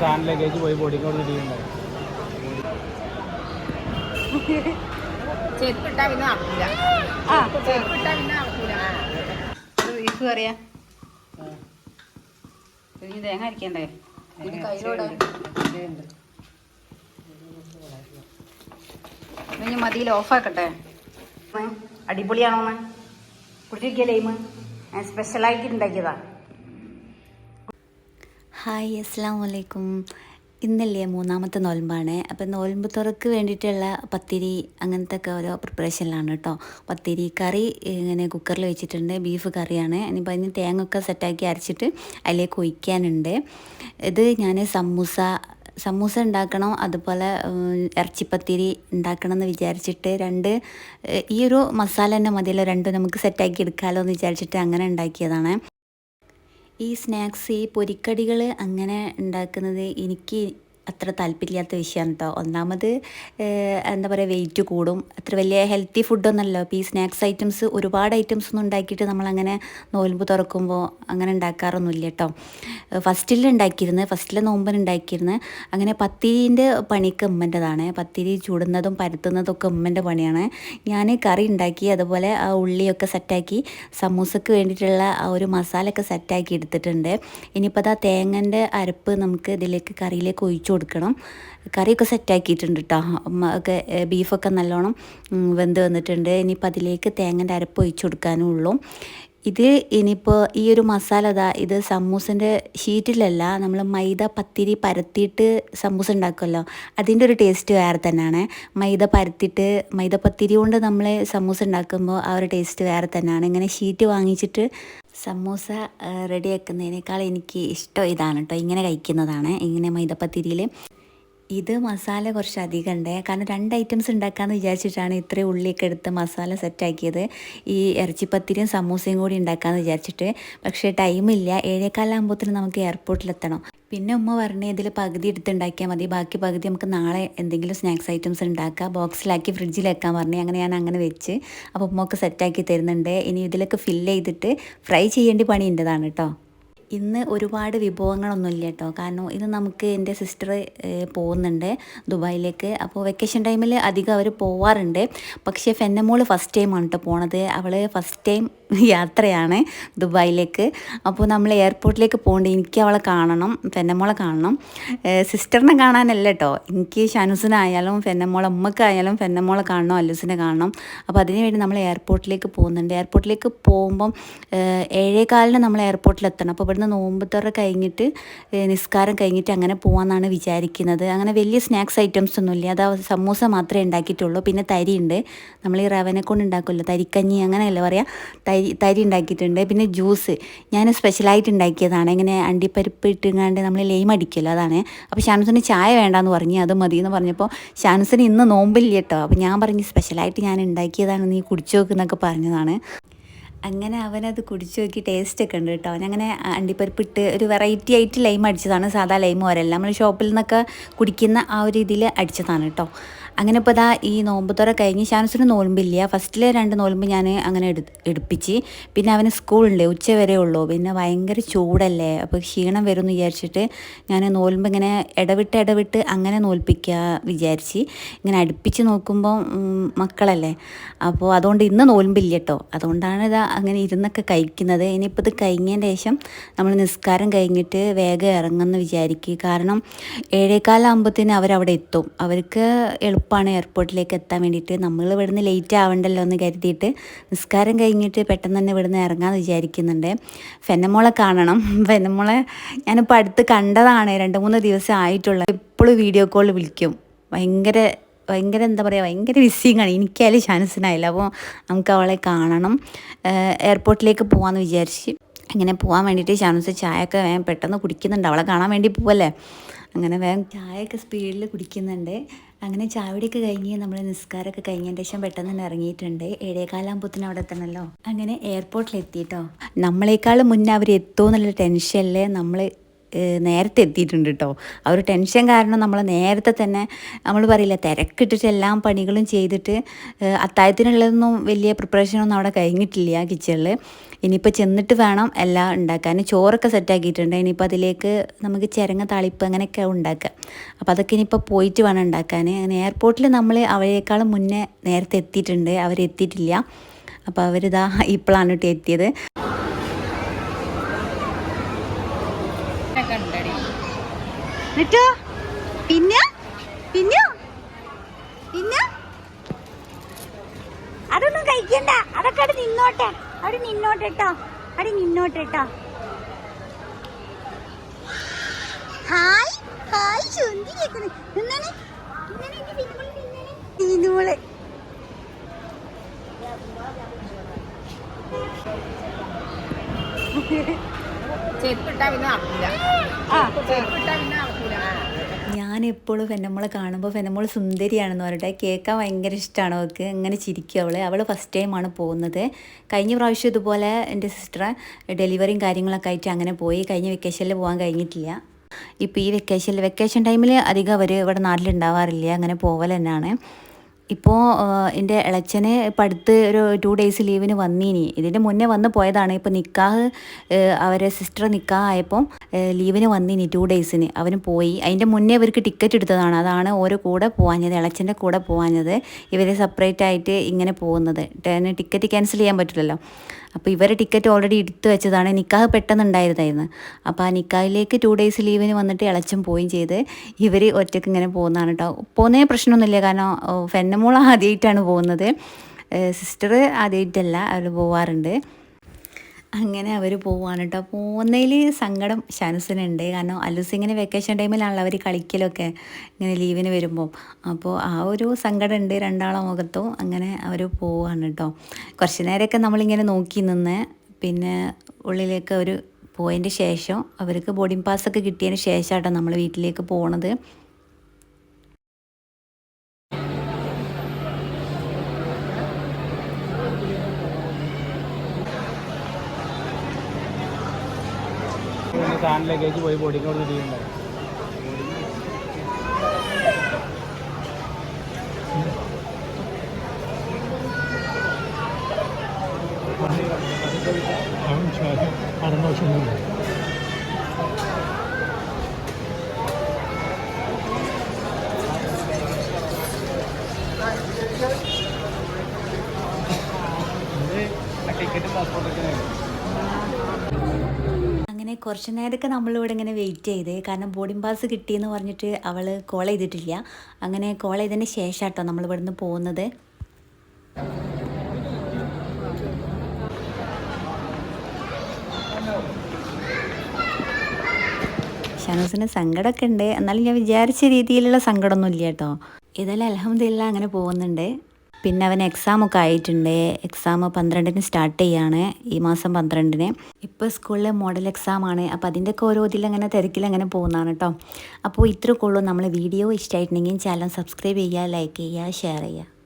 സാധനം ലഗേജ് പോയി ബോഡിക്കോട് തിരിയുണ്ടായി ഇടിയുണ്ടായി ബീഫ് കറിയാ? ഇനി തേങ്ങ അരിക്കണ്ടേ? ഇനി മതിയിൽ ഓഫാക്കട്ടെ അടിപൊളിയാണോന്ന്? ഞാൻ സ്പെഷ്യലായിട്ട് ഉണ്ടാക്കിയതാ ഹായ് അസ്സാം വലൈക്കും ഇന്നല്ലേ മൂന്നാമത്തെ നോൽമ്പാണ്. അപ്പം നോൽമ്പ് തുറക്ക് വേണ്ടിയിട്ടുള്ള പത്തിരി അങ്ങനത്തെ ഒക്കെ ഓരോ പ്രിപ്പറേഷനിലാണ് കേട്ടോ പത്തിരി കറി ഇങ്ങനെ കുക്കറിൽ വെച്ചിട്ടുണ്ട് ബീഫ് കറിയാണ്. ഇനിയിപ്പോൾ അതിന് തേങ്ങ ഒക്കെ സെറ്റാക്കി അരച്ചിട്ട് അതിലേക്ക് ഒഴിക്കാനുണ്ട്. ഇത് ഞാൻ സമൂസ സമൂസ ഉണ്ടാക്കണം? അതുപോലെ ഇറച്ചിപ്പത്തിരി ഉണ്ടാക്കണം എന്ന് വിചാരിച്ചിട്ട് രണ്ട് ഈ ഒരു മസാല തന്നെ മതിയല്ലോ രണ്ടും നമുക്ക് സെറ്റാക്കി എടുക്കാമല്ലോ എന്ന് വിചാരിച്ചിട്ട് അങ്ങനെ ഉണ്ടാക്കിയതാണ്. ഈ സ്നാക്സ് ഈ പൊരിക്കടികൾ അങ്ങനെ ഉണ്ടാക്കുന്നത് എനിക്ക് അത്ര താല്പര്യമില്ലാത്ത വിഷയമാണ് കേട്ടോ ഒന്നാമത് എന്താ പറയുക വെയിറ്റ് കൂടും. അത്ര വലിയ ഹെൽത്തി ഫുഡൊന്നുമല്ലോ അപ്പോൾ ഈ സ്നാക്സ് ഐറ്റംസ് ഒരുപാട് ഐറ്റംസ് ഒന്നും ഉണ്ടാക്കിയിട്ട് നമ്മളങ്ങനെ നോൽമ്പ് തുറക്കുമ്പോൾ അങ്ങനെ ഉണ്ടാക്കാറൊന്നുമില്ല കേട്ടോ ഫസ്റ്റിൽ ഉണ്ടാക്കിയിരുന്നത് ഫസ്റ്റിലെ നോമ്പൻ ഉണ്ടാക്കിയിരുന്നത് അങ്ങനെ പത്തിരിന്റെ പണിക്ക് ഉമ്മന്റെതാണ്. പത്തിരി ചൂടുന്നതും പരത്തുന്നതും ഒക്കെ ഉമ്മന്റെ പണിയാണ്. ഞാൻ കറി ഉണ്ടാക്കി അതുപോലെ ആ ഉള്ളിയൊക്കെ സെറ്റാക്കി സമൂസക്ക് വേണ്ടിയിട്ടുള്ള ആ ഒരു മസാലയൊക്കെ സെറ്റാക്കി എടുത്തിട്ടുണ്ട്. ഇനിയിപ്പോൾ അതാ തേങ്ങന്റെ അരപ്പ് നമുക്ക് ഇതിലേക്ക് കറിയിലേക്ക് ഒഴിച്ചു കൊടുക്കണം. കറിയൊക്കെ സെറ്റാക്കിയിട്ടുണ്ട് കേട്ടോ ഒക്കെ ബീഫൊക്കെ നല്ലോണം വെന്ത് വന്നിട്ടുണ്ട്. ഇനിയിപ്പോൾ അതിലേക്ക് തേങ്ങന്റെ അരപ്പ് ഒഴിച്ചു കൊടുക്കാനും ഉള്ളൂ. ഇത് ഇനിയിപ്പോൾ ഈ ഒരു മസാല ഇതാ ഇത് സമൂസന്റെ ഷീറ്റിലല്ല നമ്മൾ മൈദ പത്തിരി പരത്തിയിട്ട് സമൂസ ഉണ്ടാക്കുമല്ലോ അതിന്റെ ഒരു ടേസ്റ്റ് വേറെ തന്നെയാണ് മൈദ പരത്തിയിട്ട് മൈദ പത്തിരി കൊണ്ട് നമ്മൾ സമൂസ ഉണ്ടാക്കുമ്പോൾ ആ ഒരു ടേസ്റ്റ് വേറെ തന്നെയാണ് ഇങ്ങനെ ഷീറ്റ് വാങ്ങിച്ചിട്ട് സമൂസ റെഡിയാക്കുന്നതിനേക്കാൾ എനിക്ക് ഇഷ്ടം ഇതാണ് കേട്ടോ ഇങ്ങനെ കഴിക്കുന്നതാണ്. ഇങ്ങനെ മൈദപ്പത്തിരിയിൽ ഇത് മസാല കുറച്ച് അധികം ഉണ്ട് കാരണം രണ്ട് ഐറ്റംസ് ഉണ്ടാക്കാമെന്ന് വിചാരിച്ചിട്ടാണ് ഇത്രയും ഉള്ളിയൊക്കെ എടുത്ത് മസാല സെറ്റാക്കിയത് ഈ ഇറച്ചിപ്പത്തിരിയും സമൂസയും കൂടി ഉണ്ടാക്കാമെന്ന് വിചാരിച്ചിട്ട്. പക്ഷേ ടൈമില്ല ഏഴേക്കാലാകുമ്പോഴത്തേനും നമുക്ക് എയർപോർട്ടിലെത്തണം പിന്നെ ഉമ്മ പറഞ്ഞ ഇതിൽ പകുതി എടുത്ത് ഉണ്ടാക്കിയാൽ മതി. ബാക്കി പകുതി നമുക്ക് നാളെ എന്തെങ്കിലും സ്നാക്സ് ഐറ്റംസ് ഉണ്ടാക്കാം. ബോക്സിലാക്കി ഫ്രിഡ്ജിൽ വെക്കാൻ പറഞ്ഞു. അങ്ങനെ ഞാൻ അങ്ങനെ വെച്ച്. അപ്പോൾ ഉമ്മക്ക് സെറ്റാക്കി തരുന്നുണ്ട്. ഇനി ഇതിലൊക്കെ ഫില്ല് ചെയ്തിട്ട് ഫ്രൈ ചെയ്യേണ്ട പണി എന്റെതാണ് കേട്ടോ ഇന്ന് ഒരുപാട് വിഭവങ്ങളൊന്നുമില്ല കേട്ടോ. കാരണം ഇത് നമുക്ക് എന്റെ സിസ്റ്റർ പോകുന്നുണ്ട് ദുബായിലേക്ക്. അപ്പോൾ വെക്കേഷൻ ടൈമിൽ അധികം അവർ പോവാറുണ്ട്. പക്ഷേ ഫെന്നമോൾ ഫസ്റ്റ് ടൈമാണ് കേട്ടോ പോണത്. അവൾ ഫസ്റ്റ് ടൈം യാത്രയാണ് ദുബായിലേക്ക്. അപ്പോൾ നമ്മൾ എയർപോർട്ടിലേക്ക് പോകേണ്ടത് എനിക്ക് അവളെ കാണണം ഫെന്നമോളെ കാണണം. സിസ്റ്ററിനെ കാണാനല്ല കേട്ടോ എനിക്ക് ഷനുസിനായാലും ഫെന്നമോളെ ഉമ്മക്കായാലും ഫെന്നമോളെ കാണണം അല്ലുസിനെ കാണണം. അപ്പോൾ അതിന് വേണ്ടി നമ്മൾ എയർപോർട്ടിലേക്ക് പോകുന്നുണ്ട്. എയർപോർട്ടിലേക്ക് പോകുമ്പം ഏഴേകാലിന് നമ്മൾ എയർപോർട്ടിൽ എത്തണം അപ്പോൾ ഇവിടുന്ന് നോമ്പത്തോറ കഴിഞ്ഞിട്ട് നിസ്കാരം കഴിഞ്ഞിട്ട് അങ്ങനെ പോകാമെന്നാണ് വിചാരിക്കുന്നത്. അങ്ങനെ വലിയ സ്നാക്സ് ഐറ്റംസ് ഒന്നുമില്ല അത് സമൂസ മാത്രമേ ഉണ്ടാക്കിയിട്ടുള്ളൂ. പിന്നെ തരിയുണ്ട്. നമ്മൾ ഈ റവനെ കൊണ്ട് ഉണ്ടാക്കുമല്ലോ. തരിക്കഞ്ഞി അങ്ങനെയല്ല പറയാം? തരി തരി ഉണ്ടാക്കിയിട്ടുണ്ട്. പിന്നെ ജ്യൂസ്. ഞാൻ സ്പെഷ്യലായിട്ട് ഉണ്ടാക്കിയതാണ്. ഇങ്ങനെ അണ്ടിപ്പരിപ്പ് ഇട്ടുങ്ങാണ്ട് നമ്മൾ ലെയിം അടിക്കുമല്ലോ അതാണ്. അപ്പോൾ ഷാനുസിന് ചായ വേണ്ടാന്ന് പറഞ്ഞ് അത് മതി എന്ന് പറഞ്ഞപ്പോൾ ഷാനുസിന് ഇന്ന് നോമ്പില്ല കേട്ടോ. അപ്പോൾ ഞാൻ പറഞ്ഞ് സ്പെഷ്യലായിട്ട് ഞാൻ ഉണ്ടാക്കിയതാണ് നീ കുടിച്ചു നോക്കുന്നൊക്കെ പറഞ്ഞതാണ്. അങ്ങനെ അവനത് കുടിച്ചു നോക്കി ടേസ്റ്റ് ഒക്കെ ഉണ്ട് കേട്ടോ. അവനങ്ങനെ അണ്ടിപ്പരിപ്പിട്ട് ഒരു വെറൈറ്റി ആയിട്ട് ലൈം അടിച്ചതാണ്. സാധാ ലൈം പോരല്ല നമ്മൾ ഷോപ്പിൽ നിന്നൊക്കെ കുടിക്കുന്ന ആ ഒരു രീതിയിൽ അടിച്ചതാണ് കേട്ടോ. അങ്ങനെ ഇപ്പോൾ ഇതാ ഈ നോമ്പ് തുറ കഴിഞ്ഞ് ഷാനസിന് നോൽമ്പില്ല. ഫസ്റ്റിലെ രണ്ട് നോൽമ്പ് ഞാൻ അങ്ങനെ എടു എടുപ്പിച്ച്. പിന്നെ അവന് സ്കൂളുണ്ട് ഉച്ച വരെ ഉള്ളൂ. പിന്നെ ഭയങ്കര ചൂടല്ലേ? അപ്പോൾ ക്ഷീണം വരും എന്ന് വിചാരിച്ചിട്ട് ഞാൻ നോൽമ്പ് ഇങ്ങനെ ഇടവിട്ട് ഇടവിട്ട് അങ്ങനെ നോൽപ്പിക്കുക വിചാരിച്ച് ഇങ്ങനെ അടുപ്പിച്ച് നോക്കുമ്പോൾ മക്കളല്ലേ? അപ്പോൾ അതുകൊണ്ട് ഇന്ന് നോൽമ്പില്ല കേട്ടോ അതുകൊണ്ടാണ് ഇത് അങ്ങനെ ഇരുന്നൊക്കെ കഴിക്കുന്നത്. ഇനിയിപ്പോൾ ഇത് കഴിഞ്ഞതിന് ശേഷം നമ്മൾ നിസ്കാരം കഴിഞ്ഞിട്ട് വേഗം ഇറങ്ങുമെന്ന് വിചാരിക്കുക കാരണം ഏഴേക്കാലാകുമ്പോഴത്തേന് അവരവിടെ എത്തും. അവർക്ക് എളുപ്പമാണ് എയർപോർട്ടിലേക്ക് എത്താൻ വേണ്ടിയിട്ട്. നമ്മൾ ഇവിടുന്ന് ലേറ്റ് ആവണ്ടല്ലോ എന്ന് കരുതിയിട്ട് നിസ്കാരം കഴിഞ്ഞിട്ട് പെട്ടെന്ന് തന്നെ ഇവിടുന്ന് ഇറങ്ങാൻ വിചാരിക്കുന്നുണ്ട്. ഫെനമോളെ കാണണം. ഫെന്നമോളെ ഞാനിപ്പോൾ അടുത്ത് കണ്ടതാണ്. രണ്ട് മൂന്ന് ദിവസം ആയിട്ടുള്ള എപ്പോഴും വീഡിയോ കോൾ വിളിക്കും. ഭയങ്കര ഭയങ്കര എന്താ പറയുക ഭയങ്കര ആണ് എനിക്കായാലും ചാൻസിനായില്ല അപ്പോൾ നമുക്ക് അവളെ കാണണം. എയർപോർട്ടിലേക്ക് പോകാമെന്ന് വിചാരിച്ച്. അങ്ങനെ പോകാൻ വേണ്ടിയിട്ട് ചാൻസ് ചായ വേഗം പെട്ടെന്ന് കുടിക്കുന്നുണ്ട്. അവളെ കാണാൻ വേണ്ടി പോവല്ലേ? അങ്ങനെ വേഗം ചായയൊക്കെ സ്പീഡിൽ കുടിക്കുന്നുണ്ട്. അങ്ങനെ ചായയുടെയൊക്കെ കഴിഞ്ഞ് നമ്മൾ നിസ്കാരമൊക്കെ കഴിഞ്ഞതിന് ശേഷം പെട്ടെന്ന് തന്നെ ഇറങ്ങിയിട്ടുണ്ട്. ഏഴേകാലാകുമ്പോഴത്തേനും അവിടെ എത്തണമല്ലോ അങ്ങനെ എയർപോർട്ടിൽ എത്തിയിട്ടോ നമ്മളെക്കാളും മുന്നേ അവർ എത്തുമോ എന്നുള്ള ടെൻഷനിൽ നമ്മൾ നേരത്തെ എത്തിയിട്ടുണ്ട് കേട്ടോ ആ ഒരു ടെൻഷൻ കാരണം നമ്മൾ നേരത്തെ തന്നെ നമ്മൾ പറയില്ല തിരക്കിട്ടിട്ട് എല്ലാ പണികളും ചെയ്തിട്ട് അത്തായത്തിനുള്ളതൊന്നും വലിയ പ്രിപ്പറേഷനൊന്നും അവിടെ കഴിഞ്ഞിട്ടില്ല കിച്ചണിൽ ഇനിയിപ്പോൾ ചെന്നിട്ട് വേണം എല്ലാം ഉണ്ടാക്കാൻ. ചോറൊക്കെ സെറ്റാക്കിയിട്ടുണ്ട് ഇനിയിപ്പോൾ അതിലേക്ക് നമുക്ക് ചിരങ്ങ താളിപ്പ് അങ്ങനെയൊക്കെ ഉണ്ടാക്കുക അപ്പോൾ അതൊക്കെ ഇനിയിപ്പോൾ പോയിട്ട് വേണം ഉണ്ടാക്കാൻ അങ്ങനെ എയർപോർട്ടിൽ നമ്മൾ അവരെക്കാളും മുന്നേ നേരത്തെ എത്തിയിട്ടുണ്ട്. അവരെത്തിയിട്ടില്ല. അപ്പോൾ അവരിതാ ഇപ്പോഴാണ് കേട്ടോ എത്തിയത്. ഒക്കെ ഉണ്ടടി എന്നിട്ടോ? പിന്നെ? പിന്നെ? പിന്നെ? അതൊന്നും കഴിക്കണ്ട. അതൊക്കെ അവിടെ നിന്നോട്ടെ. അവിടെ നിന്നോട്ടെ കേട്ടോ അവിടെ നിന്നോട്ടെ കേട്ടോ ഹായ്. ഹായ് ചുന്തി നിന്നാണ് നിന്നോളെ. ചെരുപ്പിട്ടാ ഞാൻ എപ്പോഴും ഫെന്നമ്മളെ കാണുമ്പോൾ ഫെന്നമ്മൾ സുന്ദരിയാണെന്ന് പറഞ്ഞിട്ട് കേൾക്കാൻ ഭയങ്കര ഇഷ്ടമാണ് അവൾക്ക്. അങ്ങനെ ചിരിക്കും അവൾ അവൾ ഫസ്റ്റ് ടൈമാണ് പോകുന്നത്. കഴിഞ്ഞ പ്രാവശ്യം ഇതുപോലെ എന്റെ സിസ്റ്റർ ഡെലിവറിയും കാര്യങ്ങളൊക്കെ ആയിട്ട് അങ്ങനെ പോയി. കഴിഞ്ഞ വെക്കേഷനിൽ പോകാൻ കഴിഞ്ഞിട്ടില്ല. ഇപ്പോൾ ഈ വെക്കേഷനിൽ വെക്കേഷൻ ടൈമിൽ അധികം അവർ ഇവിടെ നാട്ടിലുണ്ടാവാറില്ല. അങ്ങനെ പോവൽ തന്നെയാണ്. ഇപ്പോൾ എന്റെ ഇളച്ചന് ഇപ്പം ഒരു ടു ഡേയ്സ് ലീവിന് വന്നിനി. ഇതിന്റെ മുന്നേ വന്ന് പോയതാണ്. ഇപ്പോൾ നിക്കാഹ് അവരെ സിസ്റ്റർ നിക്കാഹ് ആയപ്പോൾ ലീവിന് വന്നിനി ടു ഡേയ്സിന് അവന് പോയി. അതിന്റെ മുന്നേ അവർക്ക് ടിക്കറ്റ് എടുത്തതാണ്. അതാണ് ഓരോ കൂടെ പോവാഞ്ഞത് ഇളച്ചന്റെ കൂടെ പോവാഞ്ഞത്. ഇവർ സെപ്പറേറ്റ് ആയിട്ട് ഇങ്ങനെ പോകുന്നത്. ടിക്കറ്റ് ക്യാൻസൽ ചെയ്യാൻ പറ്റില്ലല്ലോ. അപ്പോൾ ഇവരെ ടിക്കറ്റ് ഓൾറെഡി എടുത്തു വെച്ചതാണ്. നിക്കാഹ് പെട്ടെന്ന് ഉണ്ടായിരുന്നായിരുന്നു അപ്പോൾ ആ നിക്കാഹിലേക്ക് ടു ഡേയ്സ് ലീവിന് വന്നിട്ട് ഇളച്ചൻ പോവുകയും ചെയ്ത് ഇവർ ഒറ്റയ്ക്ക് ഇങ്ങനെ പോകുന്നതാണ് കേട്ടോ പോകുന്നതിന് പ്രശ്നമൊന്നുമില്ല. കാരണം ഫെന്നമോൾ ആദ്യമായിട്ടാണ് പോകുന്നത്. സിസ്റ്റർ ആദ്യമായിട്ടല്ല അവർ പോവാറുണ്ട്. അങ്ങനെ അവർ പോവാണ് കേട്ടോ പോകുന്നതിൽ സങ്കടം ഷാനുസിനുണ്ട് കാരണം അലൂസ് ഇങ്ങനെ വെക്കേഷൻ ടൈമിലാണല്ലോ അവർ കളിക്കലൊക്കെ. ഇങ്ങനെ ലീവിന് വരുമ്പോൾ അപ്പോൾ ആ ഒരു സങ്കടം ഉണ്ട് രണ്ടാളെ മുഖത്തും അങ്ങനെ അവർ പോവാണ് കേട്ടോ കുറച്ച് നേരമൊക്കെ നമ്മളിങ്ങനെ നോക്കി നിന്ന് പിന്നെ ഉള്ളിലേക്ക് ഒരു പോയതിന്റെ ശേഷം അവർക്ക് ബോർഡിംഗ് പാസ്സൊക്കെ കിട്ടിയതിന് ശേഷമാട്ടോ നമ്മൾ വീട്ടിലേക്ക് പോണത്. സാധനം ലഗേജ് പോയി ബോഡിക്ക് അവിടെ നിന്ന് ഉണ്ടാവും ടിക്കറ്റ് പാസ്പോർട്ടൊക്കെ അങ്ങനെ കുറച്ച് നേരമൊക്കെ നമ്മളിവിടെ ഇങ്ങനെ വെയിറ്റ് ചെയ്ത്. കാരണം ബോർഡിംഗ് പാസ് കിട്ടിയെന്ന് പറഞ്ഞിട്ട് അവൾ കോൾ ചെയ്തിട്ടില്ല. അങ്ങനെ കോൾ ചെയ്തതിന് ശേഷം കേട്ടോ നമ്മൾ ഇവിടുന്ന് പോകുന്നത്. ഷനൂസിന് സങ്കടമൊക്കെ ഉണ്ട്. എന്നാലും ഞാൻ വിചാരിച്ച രീതിയിലുള്ള സങ്കടമൊന്നുമില്ല കേട്ടോ. ഇതെല്ലാം അലഹമ്മദില്ല അങ്ങനെ പോകുന്നുണ്ട്. പിന്നെ അവൻ എക്സാം ഒക്കെ ആയിട്ടുണ്ട്. എക്സാം പന്ത്രണ്ടിന് സ്റ്റാർട്ട് ചെയ്യാണ് ഈ മാസം പന്ത്രണ്ടിന്. ഇപ്പോൾ സ്കൂളിലെ മോഡൽ എക്സാം ആണ്. അപ്പോൾ അതിന്റെയൊക്കെ ഓരോ ഇതിലങ്ങനെ തിരക്കിലങ്ങനെ പോകുന്നതാണ് കേട്ടോ അപ്പോൾ ഇത്രയൊക്കെ ഉള്ളൂ. നമ്മൾ വീഡിയോ ഇഷ്ടമായിട്ടുണ്ടെങ്കിൽ ചാനൽ സബ്സ്ക്രൈബ് ചെയ്യുക ലൈക്ക് ചെയ്യുക ഷെയർ ചെയ്യുക.